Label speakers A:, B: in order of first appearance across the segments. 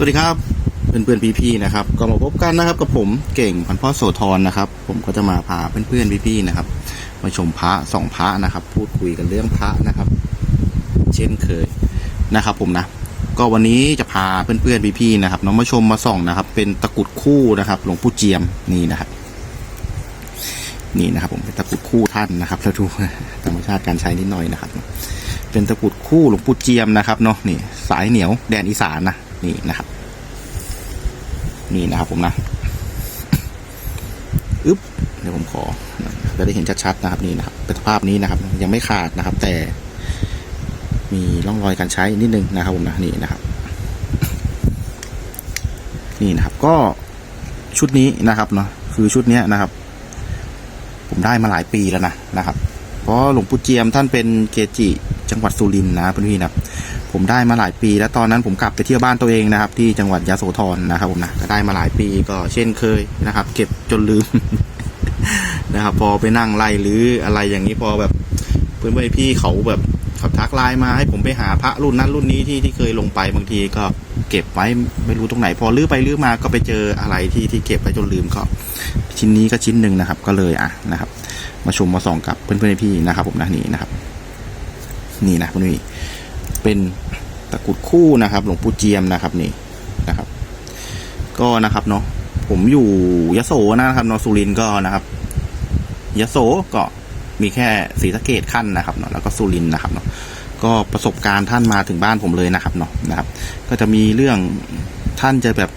A: สวัสดีครับเพื่อนเพื่อนๆพี่ๆนะครับก็มาพบกันนะครับกับผมเก่งพันพ่อโสธรนะครับ ผมก็จะมาพาเพื่อนเพื่อนๆพี่ๆนะครับ มาชมพระสองพระนะครับ พูดคุยกันเรื่องพระนะครับ เช่นเคยนะครับ ผมนะ ก็วันนี้จะพาเพื่อนเพื่อนๆพี่ๆนะครับน้องมาชมมาส่องนะครับ เป็นตะกุดคู่นะครับ หลวงปู่เจียมนี่นะครับ นี่นะครับ ผมเป็นตะกุดคู่ท่านนะครับแล้วดูธรรมชาติการใช้นิดหน่อยนะครับ เป็นตะกุดคู่หลวงปู่เจียมนะครับเนาะนี่สายเหนียวแดนอีสานนะ นี่นะครับ นี่นะครับผมนะอึ๊บเดี๋ยวผมขอจะได้เห็นชัดๆนะครับนี่นะครับเป็นภาพนี้นะครับ ยังไม่ขาดนะครับ แต่ มีร่องรอยการใช้นิดนึงนะครับผมนะนี่นะครับ นี่นะครับ ก็ชุดนี้นะครับเนาะคือชุดเนี้ยนะครับ ผมได้มาหลายปีแล้วนะนะครับ เพราะหลวงปู่เจียมท่านเป็นเกจิจังหวัดสุรินทร์นะเพื่อนพี่นะครับ ผมได้มาหลายปี แล้วตอนนั้นผมกลับไปเที่ยวบ้านตัวเองนะครับ ที่จังหวัดยะโสธรนะครับผมนะก็ได้มาหลายปีก็เช่นเคยนะครับ เก็บจนลืมนะครับ พอไปนั่งไล่หรืออะไรอย่างนี้พอแบบเพื่อนๆพี่เขาแบบเขาทักไลน์มาให้ผมไปหาพระรุ่นนั้นรุ่นนี้ที่ที่เคยลงไปบางทีก็เก็บไว้ไม่รู้ตรงไหน พอลื้อไปลื้อมาก็ไปเจออะไรที่ที่เก็บไปจนลืมก็ ชิ้นนี้ก็ชิ้นหนึ่งนะครับ ก็เลยอะนะครับ มาชมมาส่องกับเพื่อนๆพี่นะครับ ผมนะนี่นะครับ นี่นะเพื่อนพี่ เป็นตะกุดคู่นะครับ หลวงปู่เจียมนะครับนี่นะครับ ก็นะครับเนาะผมอยู่ยโสนะครับนอสุรินก็นะครับยโสก็มีแค่ศรีสะเกดขั้นนะครับเนาะแล้วก็สุรินนะครับเนาะก็ประสบการณ์ท่านมาถึงบ้านผมเลยนะครับเนาะนะครับ ก็จะมีเรื่องท่านจะแบบ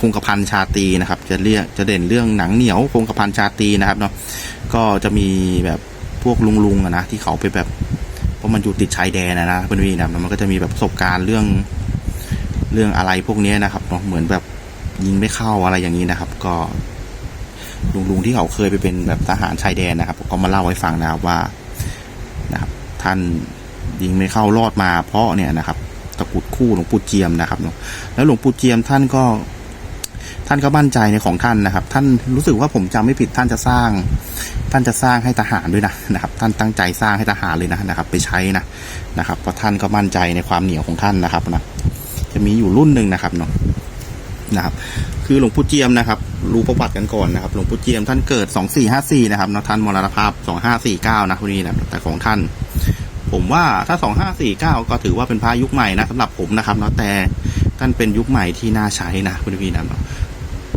A: คงกระพันชาตีนะครับ จะเรียกจะเด่นเรื่องหนังเหนียวคงกระพันชาตีนะครับเนาะก็จะมีแบบพวกลุงๆนะที่เขาไปแบบ มันอยู่ติดชายแดนนะนะเพื่อนพี่นะมันก็จะมีแบบประสบการณ์เรื่องเรื่องอะไรพวกนี้นะครับเนาะเหมือนแบบยิงไม่เข้าอะไรอย่างนี้นะครับ ก็ลุงลุงๆที่เขาเคยไปเป็นแบบทหารชายแดนนะครับก็มาเล่าให้ฟังนะครับว่านะครับ ท่านยิงไม่เข้ารอดมาเพราะเนี่ยนะครับ ตะกุดคู่หลวงปู่เจียมนะครับเนาะแล้วหลวงปู่เจียมท่านก็ ท่านก็มั่นใจในของท่านนะครับ ท่านรู้สึกว่าผมจำไม่ผิดท่านจะสร้าง ท่านจะสร้างให้ทหารด้วยนะนะครับ ท่านตั้งใจสร้างให้ทหารเลยนะนะครับ ไปใช้นะนะครับเพราะท่านก็มั่นใจในความเหนียวของท่านนะครับนะจะมีอยู่รุ่นหนึ่งนะครับเนาะนะครับคือหลวงปู่เจียมนะครับ รู้ประวัติกันก่อนนะครับหลวงปู่เจียมท่านเกิดสองสี่ห้าสี่นะครับเนาะท่านมรณภาพสองห้าสี่เก้านะคนนี้นะแต่ของท่าน ผมว่าถ้าสองห้าสี่เก้าก็ถือว่าเป็นพระยุคใหม่นะสำหรับผมนะครับเนาะแต่ท่านเป็นยุคใหม่ที่น่าใช้นะคุณพี่นะ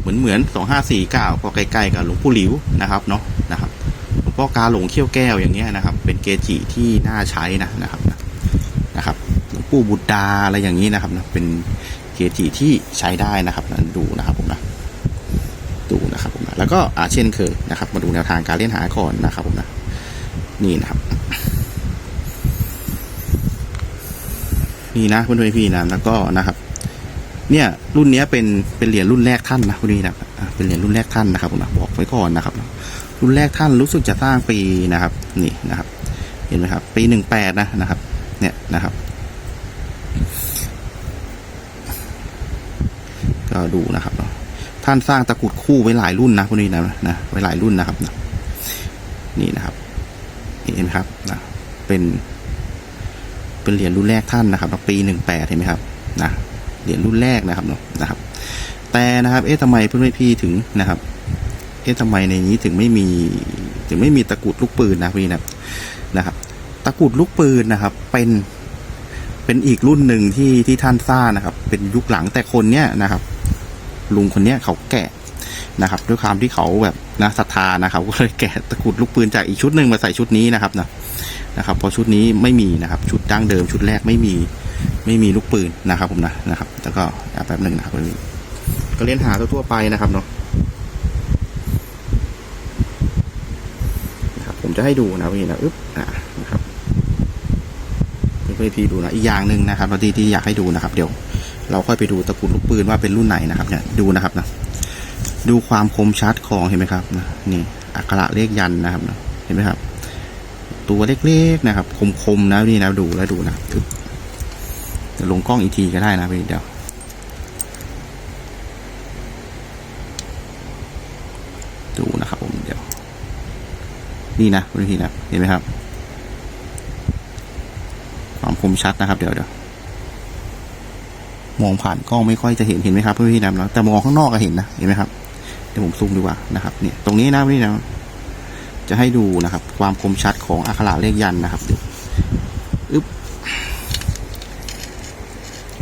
A: เหมือนเหมือนสองห้าสี่เก้าก็ใกล้ๆกับหลวงปู่หลิวนะครับเนาะนะครับหลวงพ่อกาหลงเขี้ยวแก้วอย่างเงี้ยนะครับ เป็นเกจิที่น่าใช้นะนะครับนะครับหลวงปู่บุตรดาอะไรอย่างนี้นะครับนะเป็นเกจิที่ใช้ได้นะครับนะดูนะครับผมนะดูนะครับผมนะแล้วก็อาเช่นเคยนะครับ มาดูแนวทางการเล่นหาก่อนนะครับผมนะนี่นะครับ นี่นะเพื่อนๆพี่นะแล้วก็นะครับ เนี่ยรุ่นนี้เป็นเป็นเหรียญรุ่นแรกท่านนะคุณนี่นะเป็นเหรียญรุ่นแรกท่านนะครับผมนะบอกไว้ก่อนนะครับ รุ่นแรกท่านรู้สึกจะสร้างปีนะครับ นี่นะครับ เห็นไหมครับ ปีหนึ่งแปดนะนะครับ เนี่ยนะครับก็ดูนะครับเนาะท่านสร้างตะกุดคู่ไว้หลายรุ่นนะคุณนี่นะนะไว้หลายรุ่นนะครับนะนี่นะครับเห็นไหมครับนะเป็น เป็นเหรียญรุ่นแรกท่านนะครับปีหนึ่งแปดเห็นไหมครับ นะ เหรียญรุ่นแรกนะครับเนาะนะครับ แต่นะครับเอ๊ะทำไมเพื่อนพี่ถึงนะครับ เอ๊ะทำไมในนี้ถึงไม่มีถึงไม่มีตะกุดลูกปืนนะพี่นะนะครับ ตะกุดลูกปืนนะครับ เป็นเป็นอีกรุ่นหนึ่งที่ที่ท่านสร้างนะครับ เป็นยุคหลังแต่คนเนี้ยนะครับ ลุงคนเนี้ยเขาแกะนะครับ ด้วยความที่เขาแบบนะศรัทธานะครับ ก็เลยแกะตะกุดลูกปืนจากอีกชุดหนึ่งมาใส่ชุดนี้นะครับนะนะครับพราะชุดนี้ไม่มีนะครับ ชุดดั้งเดิมชุดแรกไม่มี ไม่มีลูกปืนนะครับผมนะนะครับแล้วก็แป๊บหนึ่งนะครับก็เล่นหาทั่วๆไปนะครับเนาะนะครับผมจะให้ดูนะพี่นะอึ๊บอ่านะครับเพื่อพี่ดูนะอีกอย่างหนึ่งนะครับที่ที่อยากให้ดูนะครับ เดี๋ยว เราค่อยไปดูตะกุดลูกปืนว่าเป็นรุ่นไหนนะครับเนี่ยดูนะครับนะดูความคมชัดของเห็นไหมครับนะนี่อักขระเลขยันนะครับนะเห็นไหมครับ ตัวเล็กๆนะครับ คมๆนะนี่นะดูแล้วดูนะอึ๊บ ลงกล้องอีกทีก็ได้นะพี่เดี๋ยวดูนะครับผมเดี๋ยว นี่นะคุณพี่นะเห็นไหมครับ ความคมชัดนะครับ เดี๋ยวเดี๋ยวมองผ่านกล้องไม่ค่อยจะเห็นเห็นไหมครับเพื่อนพี่นะเนาะแต่มองข้างนอกก็เห็นนะเห็นไหมครับเดี๋ยวผมซูมดีกว่านะครับเนี่ยตรงนี้นะพี่นะจะให้ดูนะครับ ความคมชัดของอักขระเลขยันนะครับเดี๋ยวอึ๊บ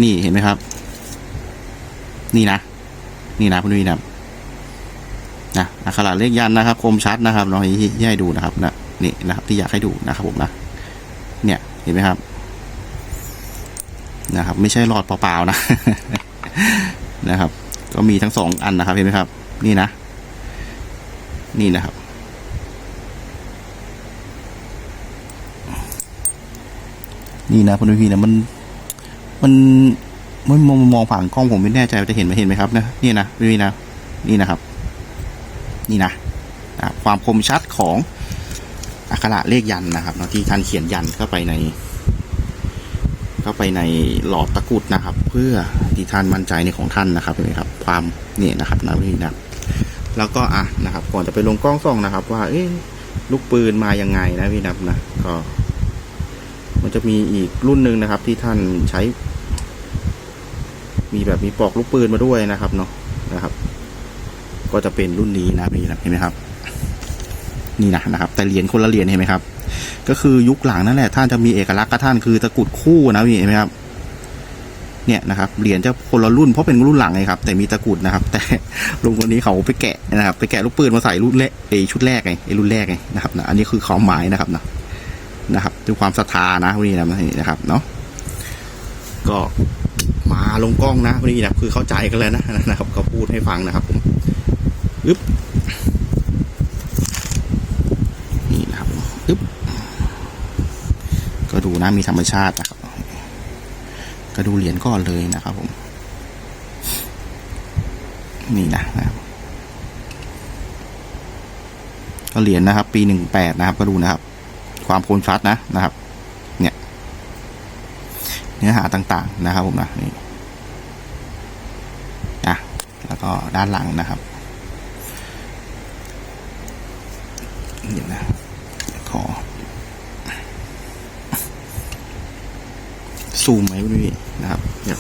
A: นี่เห็นไหมครับ นี่นะ นี่นะเพื่อนพี่นะนะอักขระเลขยันนะครับ คมชัดนะครับลองให้ที่ให้ดูนะครับนะนี่นะครับที่อยากให้ดูนะครับผมนะเนี่ยเห็นไหมครับ นะครับ ไม่ใช่หลอดเปล่าๆนะนะครับ ก็มีทั้งสองอันนะครับ เห็นไหมครับ นี่นะ นี่นะครับนี่นะคุณพี่นะมัน มันมันมองมองผ่านกล้องผมไม่แน่ใจจะเห็นไหมเห็นไหมครับนะนี่นะพี่นะนี่นะครับ นี่นะความคมชัดของอักขระเลขยันนะครับเนาะที่ท่านเขียนยันเข้าไปใน เข้าไปในหลอดตะกุดนะครับ เพื่อที่ท่านมั่นใจในของท่านนะครับเห็นไหมครับ ความนี่นะครับนะพี่นะแล้วก็อะนะครับ ก่อนจะไปลงกล้องส่องนะครับ ว่าเอ๊ะลูกปืนมายังไงนะพี่นับนะก็ มันจะมีอีกรุ่นหนึ่งนะครับ ที่ท่านใช้ มีแบบมีปลอกลูกปืนมาด้วยนะครับเนาะนะครับ ก็จะเป็นรุ่นนี้นะพี่นะเห็นไหมครับ นี่นะนะครับ แต่เหรียญคนละเหรียญเห็นไหมครับ ก็คือยุคหลังนั่นแหละท่านจะมีเอกลักษณ์กับท่านคือตะกุดคู่นะพี่เห็นไหมครับเนี่ยนะครับเหรียญจะคนละรุ่นเพราะเป็นรุ่นหลังไงครับ แต่มีตะกุดนะครับ แต่ลุงคนนี้เขาไปแกะนะครับ ไปแกะลูกปืนมาใส่รุ่นแรกไอชุดแรกไงไอรุ่นแรกไงนะครับนะอันนี้คือความหมายนะครับนะนะครับด้วยความศรัทธานะวันนี้นะนะครับเนาะ ก็มาลงกล้องนะวันนี้นะคือเข้าใจกันแล้วนะนะครับเขาพูดให้ฟังนะครับผมอึ๊บนี่นะครับอึ๊บก็ดูนะมีธรรมชาตินะครับ ก็ดูเหรียญก่อนเลยนะครับผม นี่นะนะครับก็เหรียญนะครับ ปีหนึ่งแปดนะครับ ก็ดูนะครับ ความโคนชัดนะนะครับ เนื้อหาต่างๆนะครับผมนะนี่นะแล้วก็ด้านหลังนะครับเดี๋ยวนะขอ ซูมไหมพี่นะครับเดี๋ยว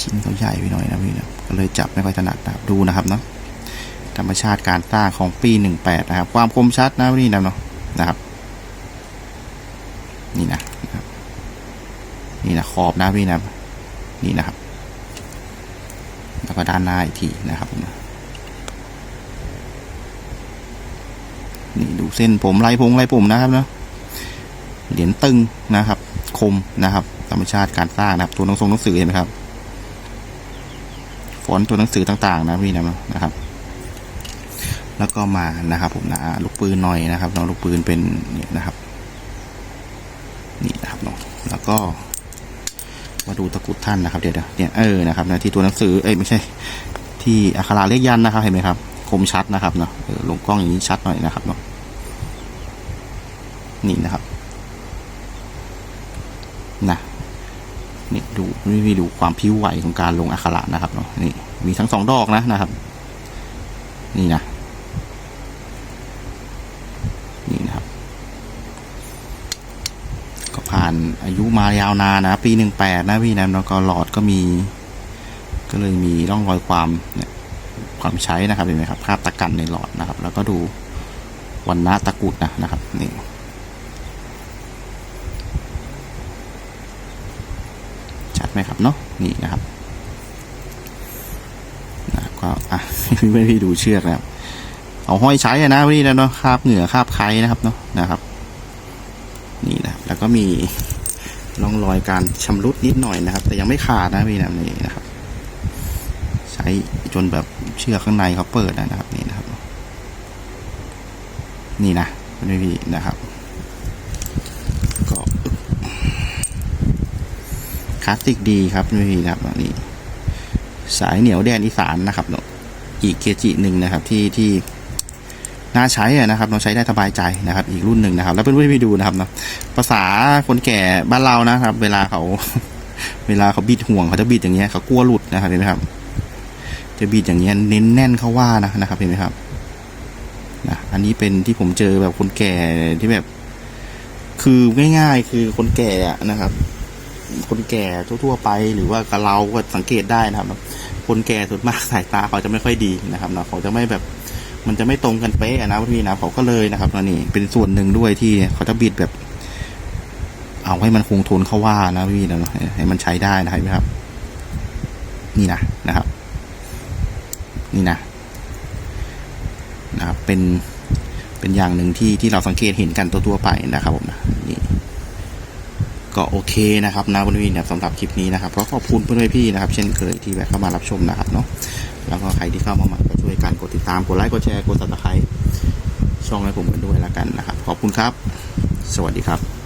A: ชิ้นเขาใหญ่ไปหน่อยนะพี่นะก็เลยจับไม่ค่อยถนัดนะครับดูนะครับเนาะธรรมชาติการสร้างของปีหนึ่งแปดนะครับ ความคมชัดนะพี่นะเนาะนะครับ นี่นะนะครับ นี่นะขอบนะพี่นะนี่นะครับ แล้วก็ด้านหน้าอีกทีนะครับผมนะนี่ดูเส้นผมลายพงลายผมนะครับเนาะเหรียญตึงนะครับ คมนะครับ ธรรมชาติการสร้างนะครับ ตัวหนังทรงหนังสือเห็นไหมครับฟอนต์ตัวหนังสือต่างๆ นะพี่นะนะครับ แล้วก็มานะครับ ผมนะลูกปืนหน่อยนะครับน้องลูกปืนเป็นเนี่ยนะครับ นี่นะครับน้องแล้วก็ มาดูตะกุดท่านนะครับเดี๋ยวเนี่ยเออนะครับนะที่ตัวหนังสือเอ้ยไม่ใช่ ที่อักขระเลขยันนะครับเห็นไหมครับ คมชัดนะครับเนาะลงกล้องอย่างนี้ชัดหน่อยนะครับเนาะนี่นะครับนะนี่ดูนี่ดูความพิ้วไหวของการลงอักขระนะครับเนาะนี่มีทั้งสองดอกนะนะครับ นี่นะนี่นะครับ ก็ผ่าน อายุมายาวนานนะ ปีหนึ่งแปดนะพี่นะแล้วก็หลอดก็มี ก็เลยมีร่องรอยความเนี่ยความใช้นะครับเห็นไหมครับคราบตะกันในหลอดนะครับ แล้วก็ดูวันนะตะกุดนะนะครับนี่ชัดไหมครับเนาะนี่นะครับนะก็อะพี่ไม่พี่ดูเชือกนะครับเอาห้อยใช้นะพี่นะเนาะคาบเหงื่อคาบไครนะครับเนาะนะครับ นี่นะแล้วก็มี ร่องรอยการชำรุดนิดหน่อยนะครับ แต่ยังไม่ขาดนะพี่นะนี่นะครับ ใช้จนแบบเชือกข้างในเขาเปิดนะครับนี่นะครับ นี่นะพี่พี่นะครับก็คลาสสิกดีครับนี่นะครับนี่สายเหนียวแดนอีสานนะครับเนาะอีกเกจิหนึ่งนะครับที่ที่ น่าใช้นะครับเราใช้ได้สบายใจนะครับ อีกรุ่นหนึ่งนะครับ แล้วเป็นรุ่นที่ดูนะครับเนาะภาษาคนแก่บ้านเรานะครับ เวลาเขาเวลาเขาบิดห่วงเขาจะบิดอย่างเงี้ยเขากลัวหลุดนะครับเห็นไหมครับ จะบิดอย่างเงี้ยเน้นแน่นเขาว่านะนะครับเห็นไหมครับนะอันนี้เป็นที่ผมเจอแบบคนแก่ที่แบบ คือง่าย ๆ คือคนแก่นะครับ คนแก่ทั่วๆไปหรือว่ากับเราก็สังเกตได้นะครับ คนแก่ส่วนมากสายตาเขาจะไม่ค่อยดีนะครับนะเขาจะไม่แบบ มันจะไม่ตรงกันเป๊ะนะพี่นะเขาก็เลยนะครับนะนี่เป็นส่วนหนึ่งด้วยที่เขาจะบิดแบบ เอาให้มันคงทนเข้าว่านะพี่นะให้มันใช้ได้นะเห็นไหมครับ นี่นะนะครับ นี่นะนะครับ เป็นเป็นอย่างหนึ่งที่ที่เราสังเกตเห็นกันตัวๆไปนะครับผมนะนี่ก็โอเคนะครับนะพี่นะสำหรับคลิปนี้นะครับก็ขอบคุณเพื่อนพี่นะครับ เช่นเคยที่แวะเข้ามารับชมนะครับเนาะแล้วก็ใครที่เข้ามาใหม่ ช่วยกันกดติดตามกดไลค์กดแชร์กดซับสไครต์ช่องให้ผมกันด้วยแล้วกันนะครับ ขอบคุณครับ สวัสดีครับ